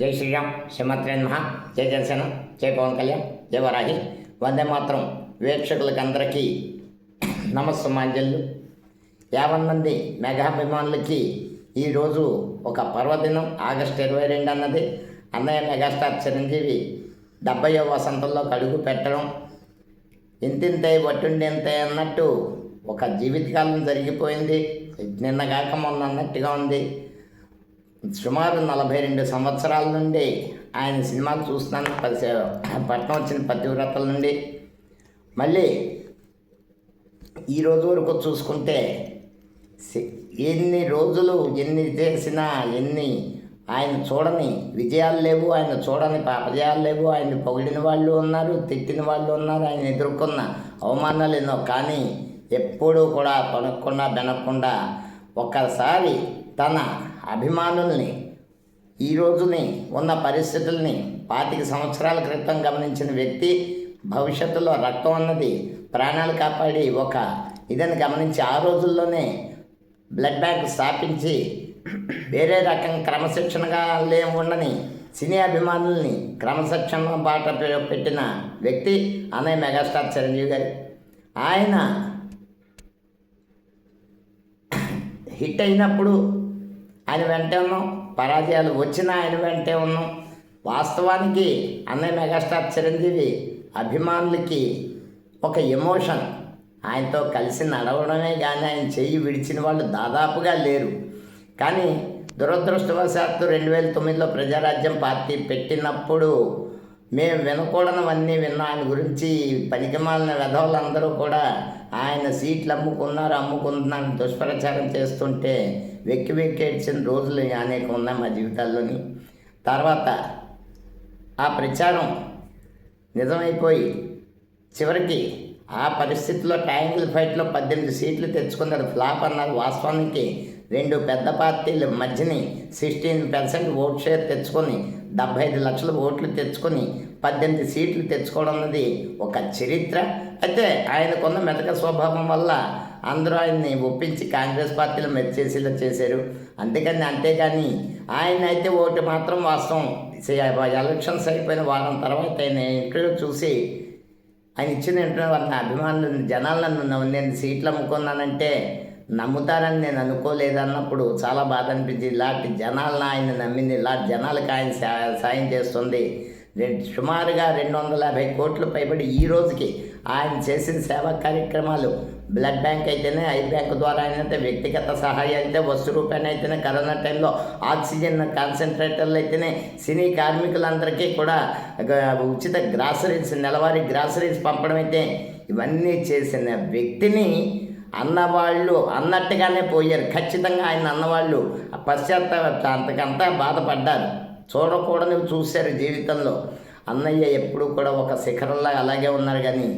జై శ్రీరామ్ శ్రీమత్రేన్ మహా జై జనసేన జై పవన్ కళ్యాణ్ జై వరాహి. వందే మాత్రం వీక్షకులకి అందరికీ యాభై మంది మెగాభిమానులకి ఈరోజు ఒక పర్వదినం ఆగస్టు ఇరవై రెండు అన్నది. అన్నయ్య మెగాస్టార్ చిరంజీవి డెబ్బయో వసంతంలో కడుగు పెట్టడం. ఇంతింతే వట్టుండి ఇంతే అన్నట్టు ఒక జీవితకాలం జరిగిపోయింది. నిన్నగాక మొన్న అన్నట్టుగా ఉంది. సుమారు నలభై రెండు సంవత్సరాల నుండి ఆయన సినిమాలు చూస్తున్నాను. పది పట్నం వచ్చిన పతివ్రతల నుండి. మళ్ళీ ఈరోజు వరకు చూసుకుంటే సి- ఎన్ని రోజులు ఎన్ని చేసినా ఎన్ని ఆయన చూడని విజయాలు లేవు ఆయన చూడని అపజయాలు లేవు ఆయన పొగిడిన వాళ్ళు ఉన్నారు తిట్టిన వాళ్ళు ఉన్నారు ఆయన ఎదుర్కొన్న అవమానాలు ఎన్నో. కానీ ఎప్పుడూ కూడా కొనకుండా బెనకుండా ఒక్కసారి తన అభిమానుల్ని ఈ రోజుని ఉన్న పరిస్థితుల్ని పాతిక సంవత్సరాల క్రితం గమనించిన వ్యక్తి భవిష్యత్తులో రక్తం అన్నది ప్రాణాలు కాపాడి ఒక ఇదని గమనించి ఆ రోజుల్లోనే బ్లడ్ బ్యాంక్ స్థాపించి వేరే రకం క్రమశిక్షణగా ఉండని సినీ అభిమానుల్ని క్రమశిక్షణ బాట పెట్టిన వ్యక్తి అనే మెగాస్టార్ చిరంజీవి గారు. ఆయన హిట్ అయినప్పుడు ఆయన వెంటే ఉన్నాం. పరాజయాలు వచ్చినా ఆయన వెంటే ఉన్నాం. వాస్తవానికి అన్నయ్య మెగాస్టార్ చిరంజీవి అభిమానులకి ఒక ఎమోషన్. ఆయనతో కలిసి నడవడమే కానీ ఆయన చెయ్యి విడిచిన వాళ్ళు దాదాపుగా లేరు. కానీ దురదృష్టవశాత్తు రెండు వేల తొమ్మిదిలో ప్రజారాజ్యం పార్టీ పెట్టినప్పుడు మేము వినకూడనివన్నీ విన్న ఆయన గురించి పనికిమాలిన వెధవులందరూ కూడా ఆయన సీట్లు అమ్ముకున్నారు అమ్ముకుంటున్నాను దుష్ప్రచారం చేస్తుంటే వెక్కి వెక్కేడ్చిన రోజులు అనేక ఉన్నాయి మా జీవితాల్లోని. తర్వాత ఆ ప్రచారం నిజమైపోయి చివరికి ఆ పరిస్థితిలో ట్రయాంగిల్ ఫైట్లో పద్దెనిమిది సీట్లు తెచ్చుకున్నారు. ఫ్లాప్ అన్నారు. వాస్తవానికి రెండు పెద్ద పార్టీల మధ్యని సిక్స్టీన్ పర్సెంట్ ఓట్ షేర్ తెచ్చుకొని డెబ్బై ఐదు లక్షల ఓట్లు తెచ్చుకొని పద్దెనిమిది సీట్లు తెచ్చుకోవడం అన్నది ఒక చరిత్ర. అయితే ఆయనకున్న మెతక స్వభావం వల్ల అందరూ ఆయన్ని ఒప్పించి కాంగ్రెస్ పార్టీలో మెచ్చేసేలా చేశారు. అంతేకాని అంతేగాని ఆయన అయితే ఓటు మాత్రం వాస్తవం. ఎలక్షన్స్ అయిపోయిన వారం తర్వాత ఆయన ఇంటర్వ్యూ చూసి ఆయన ఇచ్చిన ఇంటర్వ్యూ వల్ల అభిమానులు జనాలను నన్ను నేను సీట్లు అమ్ముకున్నానంటే నమ్ముతారని నేను అనుకోలేదన్నప్పుడు చాలా బాధ అనిపించింది. ఇలాంటి జనాలను ఆయన నమ్మింది ఇలాంటి జనాలకు ఆయన సాయం చేస్తుంది. సుమారుగా రెండు వందల యాభై కోట్లు పైబడి ఈ రోజుకి ఆయన చేసిన సేవా కార్యక్రమాలు బ్లడ్ బ్యాంక్ అయితేనే ఐ బ్యాంక్ ద్వారా అయినైతే వ్యక్తిగత సహాయం అయితే వస్తు రూపాయన అయితేనే కరోనా టైంలో ఆక్సిజన్ కాన్సన్ట్రేటర్లు అయితేనే సినీ కార్మికులందరికీ కూడా ఉచిత గ్రాసరీస్ నెలవారీ గ్రాసరీస్ పంపడం అయితే ఇవన్నీ చేసిన వ్యక్తిని అన్నవాళ్ళు అన్నట్టుగానే పోయారు. ఖచ్చితంగా ఆయన అన్నవాళ్ళు పశ్చాత్తాపంతకంతా బాధపడ్డారు. చూడకూడని చూశారు జీవితంలో. అన్నయ్య ఎప్పుడు కూడా ఒక శిఖరంలా అలాగే ఉన్నారు కానీ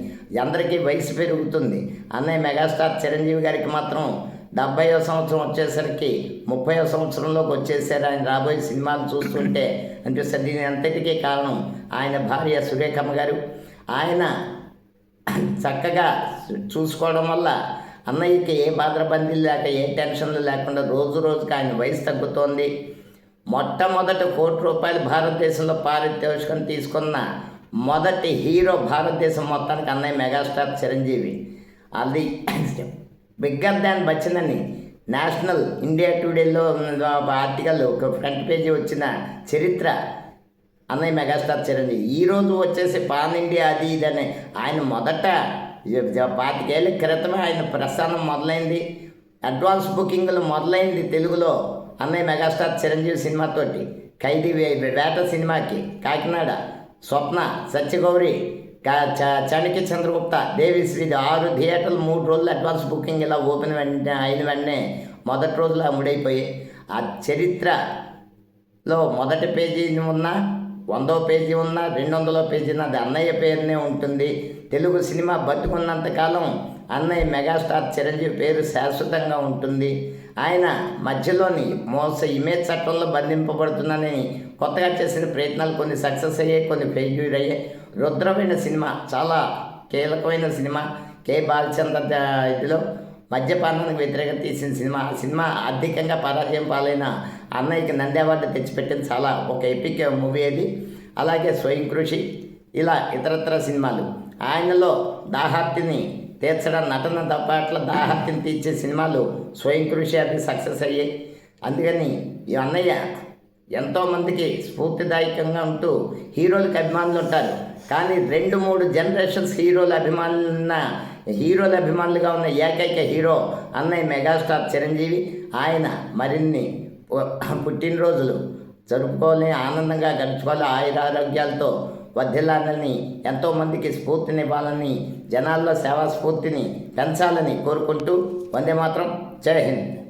అందరికీ వయసు పెరుగుతుంది. అన్నయ్య మెగాస్టార్ చిరంజీవి గారికి మాత్రం డెబ్బయో సంవత్సరం వచ్చేసరికి ముప్పయో సంవత్సరంలోకి వచ్చేసారు ఆయన రాబోయే సినిమాలు చూస్తుంటే. అనిపిస్తుంది దీని అంతటికీ కారణం ఆయన భార్య సురేఖమ్మ గారు. ఆయన చక్కగా చూసుకోవడం వల్ల అన్నయ్యకి ఏ బాధబందీలు లేక ఏ టెన్షన్లు లేకుండా రోజు రోజుకి ఆయన వయసు తగ్గుతోంది. మొట్టమొదటి కోటి రూపాయలు భారతదేశంలో పారితోషికం తీసుకున్న మొదటి హీరో భారతదేశం మొత్తానికి అన్నయ్య మెగాస్టార్ చిరంజీవి. అది bigger than Bachchan national India టుడేలో article ఒక ఫ్రంట్ పేజీ వచ్చిన చరిత్ర అన్నయ్య మెగాస్టార్ చిరంజీవి. ఈ రోజు వచ్చేసి పాన్ ఇండియా అది ఇది అని ఆయన మొదట పాతికేళ్ళ క్రితమే ఆయన ప్రస్థానం మొదలైంది. అడ్వాన్స్ బుకింగ్లు మొదలైంది తెలుగులో. అన్నయ్య మెగాస్టార్ చిరంజీవి సినిమాతోటి ఖైదీ వేట సినిమాకి కాకినాడ స్వప్న సత్యగౌరి కా- చ- దేవి చంద్రగుప్త ఆరు థియేటర్లు మూడు రోజులు అడ్వాన్స్ బుకింగ్ ఇలా ఓపెన్ వెంటనే అయిన వెంటనే మొదటి రోజులు ముడైపోయి ఆ చరిత్రలో మొదటి పేజీ ఉన్న వందో పేజీ ఉన్న రెండు వందల పేజీ ఉన్నది అన్నయ్య పేరునే ఉంటుంది. తెలుగు సినిమా బతుకున్నంతకాలం అన్నయ్య మెగాస్టార్ చిరంజీవి పేరు శాశ్వతంగా ఉంటుంది. ఆయన మధ్యలోని మోస ఇమేజ్ చట్టంలో బంధింపబడుతున్నానని కొత్తగా చేసిన ప్రయత్నాలు కొన్ని సక్సెస్ అయ్యాయి కొన్ని ఫెయిల్యూర్ అయ్యాయి. రుద్రమైన సినిమా చాలా కీలకమైన సినిమా. కే. బాలచంద్ర ఇదిలో మద్యపానానికి వ్యతిరేకంగా తీసిన సినిమా. ఆ సినిమా అధికంగా పరాజయం పాలైన అన్నయ్యకి నంది అవార్డు తెచ్చిపెట్టింది చాలా ఒక ఎపిక్ మూవీ అది. అలాగే స్వయం కృషి ఇలా ఇతరత్ర సినిమాలు. ఆయనలో దాహార్తిని తీర్చడం నటన తప్ప అట్లా దాహత్యం తీర్చే సినిమాలు స్వయం కృషి అవి సక్సెస్ అయ్యాయి. అందుకని ఈ అన్నయ్య ఎంతోమందికి స్ఫూర్తిదాయకంగా ఉంటూ హీరోలకు అభిమానులు ఉంటారు. కానీ రెండు మూడు జనరేషన్స్ హీరోల అభిమానులు ఉన్న హీరోల అభిమానులుగా ఉన్న ఏకైక హీరో అన్నయ్య మెగాస్టార్ చిరంజీవి. ఆయన మరిన్ని పుట్టినరోజులు జరుపుకోవాలని ఆనందంగా గడుచుకోవాలి ఆయుర ఆరోగ్యాలతో వర్ధిల్లాలని ఎంతోమందికి స్ఫూర్తినివ్వాలని జనాల్లో సేవా స్ఫూర్తిని పెంచాలని కోరుకుంటూ వందే మాత్రం జై హింద్.